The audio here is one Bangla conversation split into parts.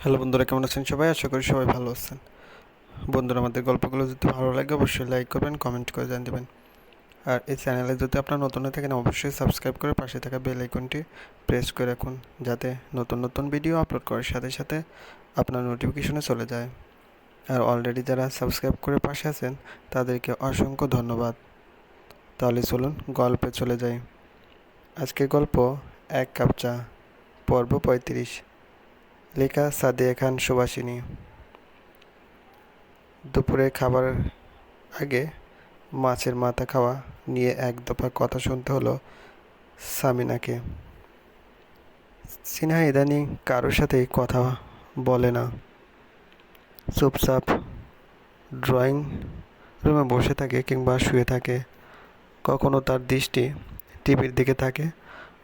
হ্যালো বন্ধুরা, কেমন আছেন সবাই? আশা করি সবাই ভালো আছেন। বন্ধুরা, আমাদের গল্পগুলো যদি ভালো লাগে, অবশ্যই লাইক করবেন কমেন্ট করে জানিয়ে দেবেন আর এই চ্যানেলে যদি আপনার নতুন হয়ে থাকেন, অবশ্যই সাবস্ক্রাইব করে পাশে থাকা বেল আইকনটি প্রেস করে রাখুন, যাতে নতুন নতুন ভিডিও আপলোড করার সাথে সাথে আপনার নোটিফিকেশনে চলে যায়। আর অলরেডি যারা সাবস্ক্রাইব করে পাশে আছেন, তাদেরকে অসংখ্য ধন্যবাদ। তাহলে চলুন গল্পে চলে যাই। আজকের গল্প, এক কাপ চা, পর্ব পঁয়ত্রিশ। লেখা সাদিয়া খান সুবাসিনী। দুপুরে খাবার আগে মাছের মাথা খাওয়া নিয়ে এক দফা কথা শুনতে হলো সামিনাকে। সিনহা ইদানিং কারোর সাথেই কথা বলে না। চুপচাপ ড্রয়িং রুমে বসে থাকে কিংবা শুয়ে থাকে। কখনো তার দৃষ্টি টিভির দিকে থাকে,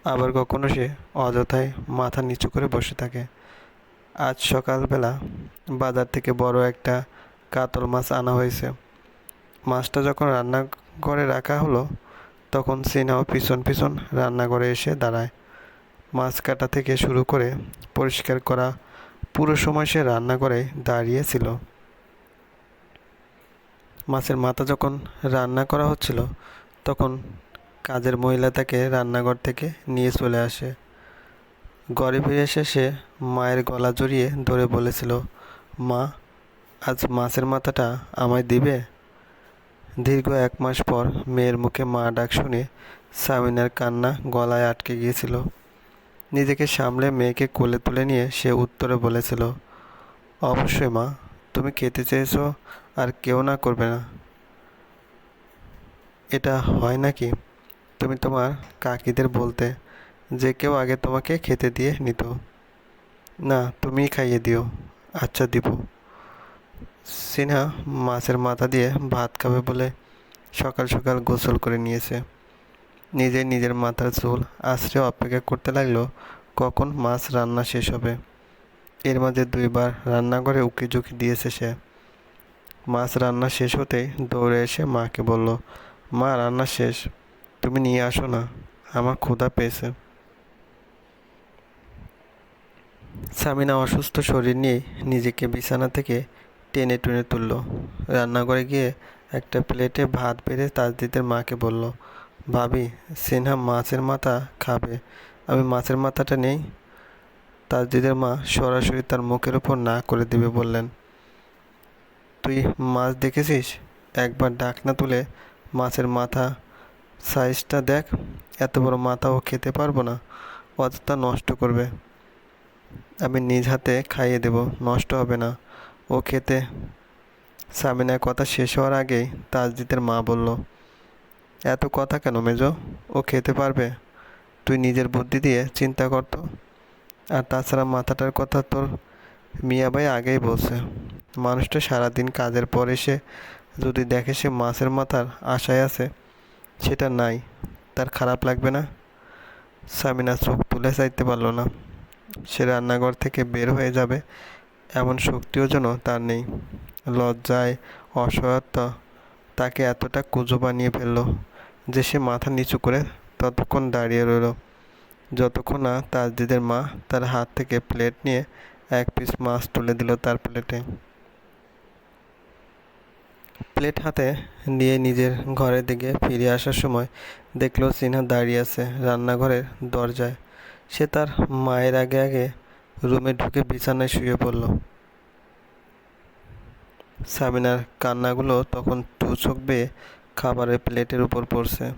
আবার কখনো সে অযথায় মাথা নিচু করে বসে থাকে। আজ সকালবেলা বাজার থেকে বড় একটা কাতল মাছ আনা হয়েছে। মাছটা যখন রান্না করে রাখা হলো, তখন সিনাও পিছন পিছন রান্নাঘরে এসে দাঁড়ায়। মাছ কাটা থেকে শুরু করে পরিষ্কার করা পুরো সময় সে রান্নাঘরে দাঁড়িয়েছিল। মাছের মাথা যখন রান্না করা হচ্ছিল, তখন কাজের মহিলা তাকে রান্নাঘর থেকে নিয়ে চলে আসে। ঘরে ফিরে এসে সে মায়ের গলা জড়িয়ে ধরে বলেছিল, মা, আজ মাছের মাথাটা আমায় দিবে? দীর্ঘ এক মাস পর মেয়ের মুখে মা ডাক শুনে সামিনার কান্না গলায় আটকে গিয়েছিল। নিজেকে সামলে মেয়েকে কোলে তুলে নিয়ে সে উত্তরে বলেছিল, অবশ্যই মা, তুমি খেতে চেয়েছো আর কেউ না করবে না। এটা হয় নাকি? তুমি তোমার কাকিদের বলতে যে কেউ আগে তোমাকে খেতে দিয়ে নিত। না, তুমিই খাইয়ে দিও। আচ্ছা দিব সিনহা মাছের মাথা দিয়ে ভাত খাবে বলে সকাল সকাল গোসল করে নিয়েছে। নিজে নিজের মাথার চুল আশ্রে অপেক্ষা করতে লাগল, কখন মাছ রান্না শেষ হবে? এর মাঝে দুইবার রান্নাঘরে উকি ঝুঁকি দিয়েছে সে। মাছ রান্না শেষ হতেই দৌড়ে এসে মাকে বলল, মা, রান্না শেষ। তুমি নিয়ে আসো না, আমার ক্ষুধা পেয়েছে। সামিনা অসুস্থ শরীর নিয়ে নিজেকে বিছানা থেকে টেনে টুনে তুলল। রান্নাঘরে গিয়ে একটা প্লেটে ভাত বেড়ে তাজদিদের মাকে বলল, ভাবি, সিনহা মাছের মাথা খাবে। আমি মাছের মাথাটা নেই। তাজদিদের মা সরাসরি তার মুখের ওপর না করে দিবে বললেন, তুই মাছ দেখেছিস? একবার ডাকনা তুলে মাছের মাথা সাইজটা দেখ। এত বড় মাথা ও খেতে পারব না। অযথা নষ্ট করবে। আমি নিজ হাতে খাইয়ে দেব, নষ্ট হবে না। ও খেতে। সামিনার কথা শেষ হওয়ার আগেই তাজদিদের মা বলল, এত কথা কেন মেজো? ও খেতে পারবে? তুই নিজের বুদ্ধি দিয়ে চিন্তা করতো আর তাছাড়া মাথাটার কথা তোর মিয়াবাই আগেই বলছে। মানুষটা সারাদিন কাজের পর এসে যদি দেখে সে মাছের মাথার আশায় আছে, সেটা নাই। তার খারাপ লাগবে না? সামিনা চোখ তুলে চাইতে পারল না। সে রান্নাঘর থেকে বের হয়ে যাবে। এমন শক্তিও যেন তার নেই। লজ্জায় অসহায়তা তাকে এতটা কুজো বানিয়ে ফেলল যে সে মাথা নিচু করে ততক্ষণ দাঁড়িয়ে রইল। যতক্ষণ না তাজদিদের মা তার হাত থেকে প্লেট নিয়ে এক পিস মাছ তুলে দিল তার প্লেটে। প্লেট হাতে নিয়ে নিজের ঘরের দিকে ফিরে আসার সময় দেখল সিনহা দাঁড়িয়ে আছে রান্নাঘরের দরজায়। সে তার মায়ের আগে আগে রুমে ঢুকে বিছানায় শুয়ে পড়ল। সামিনার কান্নাগুলো তখন টু চোখ বেয়ে খাবারের প্লেটের উপর পড়ছে।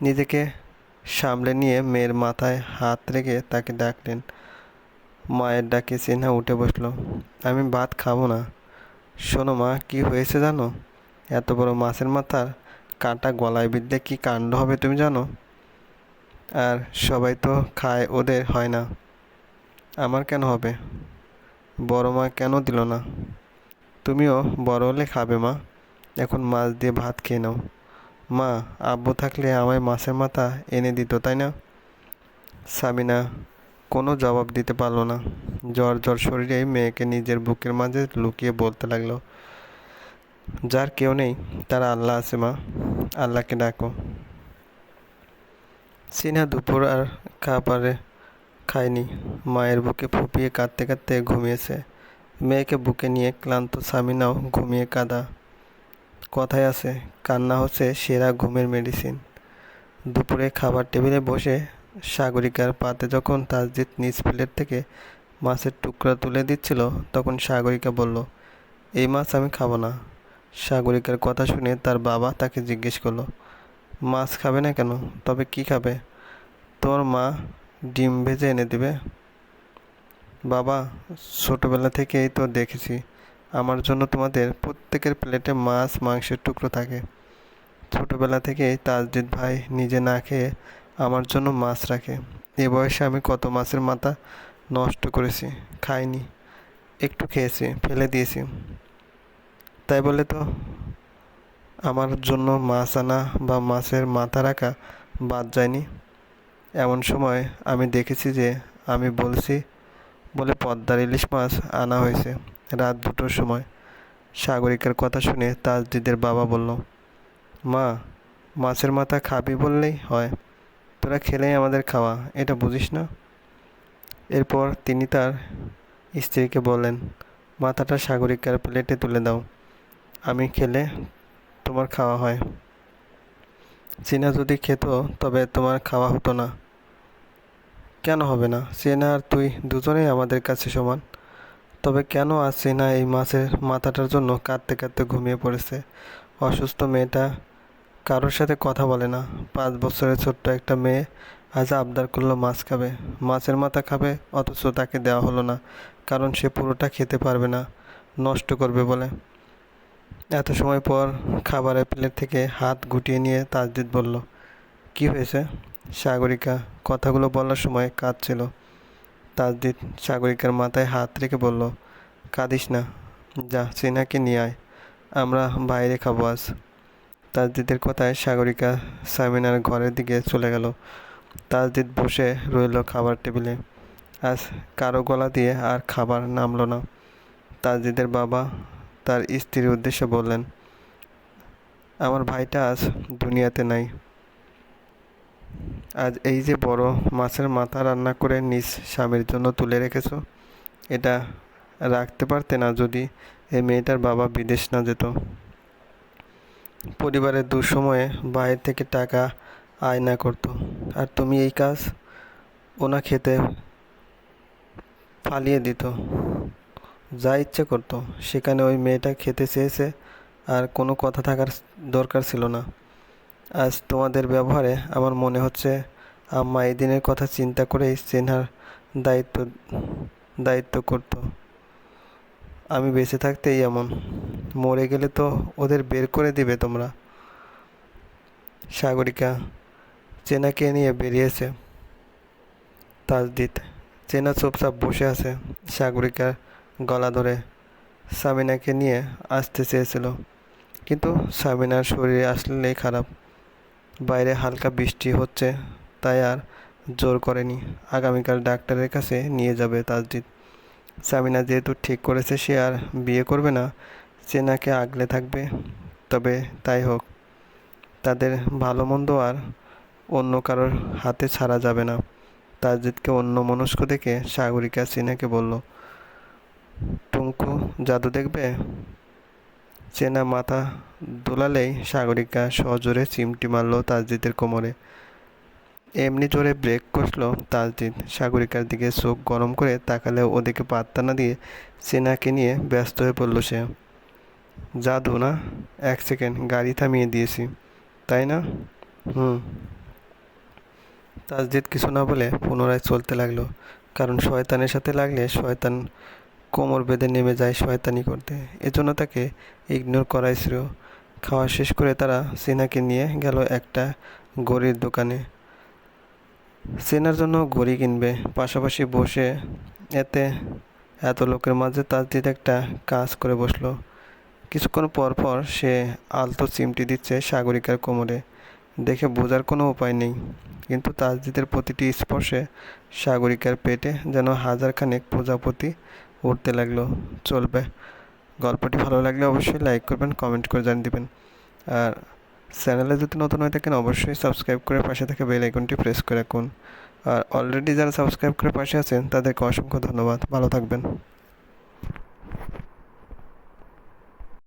নিজেকে সামলে নিয়ে মেয়ের মাথায় হাত রেখে তাকে ডাকলেন। মায়ের ডাকে সিনহা উঠে বসল। আমি ভাত খাব না। শোনো মা, কি হয়েছে জানো? এত বড় মাছের মাথার কাঁটা গলায় বিদ্যে কি কাণ্ড হবে তুমি জানো? আর সবাই তো খায় ওদের, হয় না। আমার কেন হবে? বড় মা কেন দিল না? তুমিও বড় হলে খাবে মা। এখন মাছ দিয়ে ভাত খেয়ে নাও। মা, আব্বু থাকলে আমায় মাছের মাথা এনে দিত, তাই না? সামিনা কোনো জবাব দিতে পারল না। জ্বর জ্বর শরীরে মেয়েকে নিজের বুকের মাঝে লুকিয়ে বলতে লাগল, যার কেউ নেই, তার আল্লাহ আছে মা। আল্লাহকে ডাকো। সিনহা দুপুর আর খাবারে খায়নি। মায়ের বুকে ফুপিয়ে কাঁদতে কাঁদতে ঘুমিয়েছে। মেয়েকে বুকে নিয়ে ক্লান্ত সামিনাও ঘুমিয়ে কাঁদা। কথায় আছে, কান্না হচ্ছে সেরা ঘুমের মেডিসিন দুপুরে খাবার টেবিলে বসে সাগরিকার পাতে যখন তাজদিদ নিজ প্লেট থেকে মাছের টুকরা তুলে দিচ্ছিল, তখন সাগরিকা বলল, এই মাছ আমি খাব না। সাগরিকার কথা শুনে তার বাবা তাকে জিজ্ঞেস করল মাছ খাবে না কেন? তবে কি খাবে? তোর মা ডিম ভেজে এনে দেবে। বাবা, ছোটোবেলা থেকেই তো দেখেছি, আমার জন্য তোমাদের প্রত্যেকের প্লেটে মাছ, মাংসের টুকরো থাকে। ছোটোবেলা থেকেই তাজদিদ ভাই নিজে না খেয়ে আমার জন্য মাছ রাখে। এ বয়সে আমি কত মাছের মাথা নষ্ট করেছি, খাইনি, একটু খেয়েছি, ফেলে দিয়েছি। তাই বলে তো আমার জন্য মাছ আনা বা মাছের মাথা রাখা বাদ যায়নি। এমন সময় আমি দেখেছি যে আমি বলছি, বলে পদ্মার ইলিশ মাছ আনা হয়েছে রাত দুটোর সময়। সাগরিকার কথা শুনে তাজদিদের বাবা বলল, মা, মাছের মাথা খাবি বললেই হয়। তোরা খেলেই আমাদের খাওয়া, এটা বুঝিস না? এরপর তিনি তার স্ত্রীকে বললেন, মাথাটা সাগরিকার প্লেটে তুলে দাও। আমি খেলে তোমার খাওয়া হয়। চীনা যদি খেত, তবে তোমার খাওয়া হতো না। কেন হবে না? চেনা আর তুই দুজনেই আমাদের কাছে সমান। তবে কেন আজ চেনা এই মাছের মাথাটার জন্য কাঁদতে কাঁদতে ঘুমিয়ে পড়েছে? অসুস্থ মেয়েটা কারোর সাথে কথা বলে না। পাঁচ বছরের ছোট্ট একটা মেয়ে আজ আবদার করল মাছ খাবে। মাছের মাথা খাবে, অথচ তাকে দেওয়া হলো না, কারণ সে পুরোটা খেতে পারবে না, নষ্ট করবে বলে। এত সময় পর খাবারের প্লেট থেকে হাত গুটিয়ে নিয়ে তাজদিদ বলল, কি হয়েছে? সাগরিকা কথাগুলো বলার সময় কাঁদছিল। তাজদিদ সাগরিকার মাথায় হাত রেখে বলল, কাঁদিস না, যা সিনাকে নিয়ে আয়, আমরা বাইরে খাব আজ। তাজদিদের কথায় সাগরিকা সামিনার ঘরের দিকে চলে গেল। তাজদিদ বসে রইল খাবার টেবিলে। আজ কারও গলা দিয়ে আর খাবার নামলো না। তাজদিদের বাবা তার স্ত্রীর উদ্দেশ্যে বললেন, আমার ভাইটা আজ দুনিয়াতে নাই। আজ এই যে বড় মাছের মাথা রান্না করে নিজ স্বামীর জন্য তুলে রেখেছো, এটা রাখতে পারতে না যদি এই মেয়েটার বাবা বিদেশ না যেত। পরিবারের দুঃসময়ে বাইরে থেকে টাকা আয় না করতো। আর তুমি এই কাজ ওনা খেতে ফালিয়ে দিত। যা ইচ্ছে করতো, সেখানে ওই মেয়েটা খেতে চেয়েছে আর কোনো কথা থাকার দরকার ছিল না। আজ তোমাদের ব্যবহারে আমার মনে হচ্ছে আম্মা এই দিনের কথা চিন্তা করেই চেনার দায়িত্ব দায়িত্ব করতো। আমি বেঁচে থাকতেই এমন। মরে গেলে তো ওদের বের করে দিবে তোমরা। সাগরিকা চেনাকে নিয়ে বেরিয়েছে? তাজদিত, চেনা চুপচাপ বসে আছে সাগরিকার গলা ধরে সামিনাকে নিয়ে আসতে চেয়েছিল। কিন্তু সামিনার শরীরে আসলেই খারাপ। বাইরে হালকা বৃষ্টি হচ্ছে, তাই আর জোর করেনি। আগামীকাল ডাক্তারের কাছে নিয়ে যাবে তাজদিদ। সামিনা যেহেতু ঠিক করেছে, সে আর বিয়ে করবে না, চেনাকে আগলে থাকবে। তবে তাই হোক, তাদের ভালো মন্দ আর অন্য কারোর হাতে ছাড়া যাবে না। তাজদিদকে অন্য মনস্ক দেখে সাগরিকা চেনাকে বলল টুঙ্কু জাদু দেখবে? চেনা মাথা দোলালেই সাগরিকা সজোরে চিমটি মারল তাজদিদের কোমরে। এমনি জোরে ব্রেক কষলো তাজদিদ। সাগরিকার দিকে চোখ গরম করে তাকালেও ওদিকে পাত্তা না দিয়ে চেনাকে নিয়ে ব্যস্ত হয়ে পড়ল সে। জাদু না? এক সেকেন্ড, গাড়ি থামিয়ে দিয়েছি। তাই না? হুম। তাজদিদ কিছু না বলে পুনরায় চলতে লাগল, কারণ শয়তানের সাথে লাগলে শয়তান কোমর বেঁধে নেমে যায় শয়তানি করতে। এজন্য তাকে ইগনোর করাই শ্রেয়। খাওয়া শেষ করে তারা সিনাকে নিয়ে গেল একটা গড়ির দোকানে। সেনার জন্য ঘড়ি কিনবে। পাশাপাশি বসে এতে এত লোকের মাঝে তাজদিদ একটা কাজ করে বসল। কিছুক্ষণ পর পর সে আলতো চিমটি দিচ্ছে সাগরিকার কোমরে। দেখে বোঝার কোনো উপায় নেই। কিন্তু তাজদিদের প্রতিটি স্পর্শে সাগরিকার পেটে যেন হাজারখানেক প্রজাপতি উঠতে লাগল। চলবে। গল্পটি ভালো লাগলে অবশ্যই লাইক করবেন কমেন্ট করে জানিয়ে দেবেন। আর চ্যানেলে যদি নতুন হয়ে থাকেন, অবশ্যই সাবস্ক্রাইব করে পাশে থাকা বেল আইকনটি প্রেস করে রাখুন। আর অলরেডি যারা সাবস্ক্রাইব করে পাশে আছেন, তাদেরকে অসংখ্য ধন্যবাদ। ভালো থাকবেন।